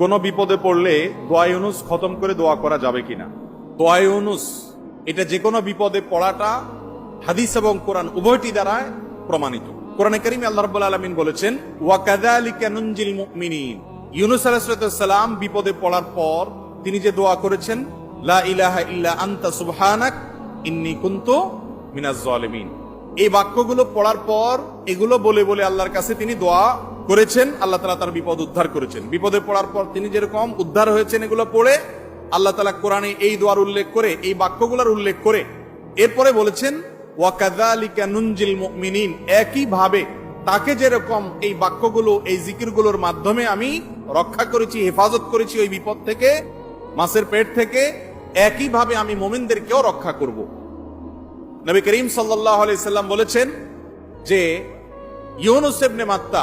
কোন বিপদে পড়লে দোয়া ইউনুস খতম করে দোয়া করা যাবে কিনা? দোয়া ইউনুস, এটা যে কোনো বিপদে পড়াটা হাদিস এবং কোরআন উভয়টি দ্বারায় প্রমাণিত। কোরআনে করিম আল্লাহ রাব্বুল আলামিন বলেছেন, ওয়া কাযালিকা নুনজিল মুমিনিন। ইউনুস আলাইহিস সালাম বিপদে পড়ার পর তিনি যে দোয়া করেছেন, লা ইলাহা ইল্লা আনতা সুবহানাক, ইন্নী কুনতু মিনাজ জালিমিন এই বাক্যগুলো পড়ার পর এগুলো বলে বলে আল্লাহর কাছে তিনি দোয়া করেছেন, আল্লাহ তালা তার বিপদ উদ্ধার করেছেন। বিপদে পড়ার পর তিনি যেরকম উদ্ধার হয়েছেন এগুলো পড়ে, আল্লাহ তালা কোরআনে এই দোয়ার উল্লেখ করে, এই বাক্যগুলোর উল্লেখ করে, এরপরে বলেছেন ওয়াকাদালিকা নুনজিল মুমিনিন একই ভাবে তাকে যেরকম এই বাক্যগুলো, এই জিকিরগুলোর মাধ্যমে আমি রক্ষা করেছি, হেফাজত করেছি ওই বিপদ থেকে, মাছের পেট থেকে একই ভাবে আমি মোমিনদেরকেও রক্ষা করব। নবী করিম সাল্লাহ সাল্লাম বলেছেন যে, ইউনুস ইবনে মাত্তা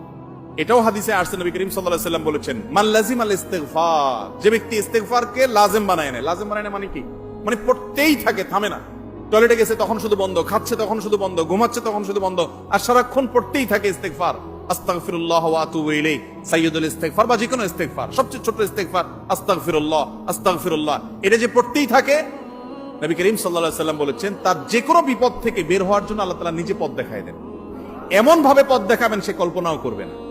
এটাও হাদিসে আসছে নবী করিম সাল্লাম বলেছেন, মান লাজিম আল ইস্তেগফার যে ব্যক্তি ইস্তেগফারকে লাজিম বানায় নেয়। লাজিম বানায় নেয় মানে কি? মানে পড়তেই থাকে, থামে না। টয়লেটে গেছে তখন শুধু বন্ধ, খাচ্ছে তখন শুধু বন্ধ, ঘুমাচ্ছে তখন শুধু বন্ধ, আর সারাক্ষণ পড়তেই থাকে ইস্তেগফার। আস্তাগফিরুল্লাহ ওয়া আতুবু সাইয়্যিদুল ইস্তেগফার বা যে ইস্তেগফার, সবচেয়ে ছোট ইস্তেগফার, আস্তাগফিরুল্লাহ আস্তাগফিরুল্লাহ। এটা যে পড়তেই থাকে, নবী করিম সাল্লাল্লাহু সাল্লাম বলেছেন, তার যে কোনো বিপদ থেকে বের হওয়ার জন্য আল্লাহ তাআলা নিজে পথ দেখায় দেন। এমন ভাবে পথ দেখাবেন সে কল্পনাও করবে না।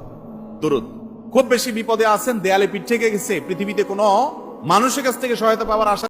দুরুদ। খুব বেশি বিপদে আছেন, দেয়ালে পিঠে গেছে। পৃথিবীতে কোনো মানুষের কাছ থেকে সহায়তা পাওয়ার আশা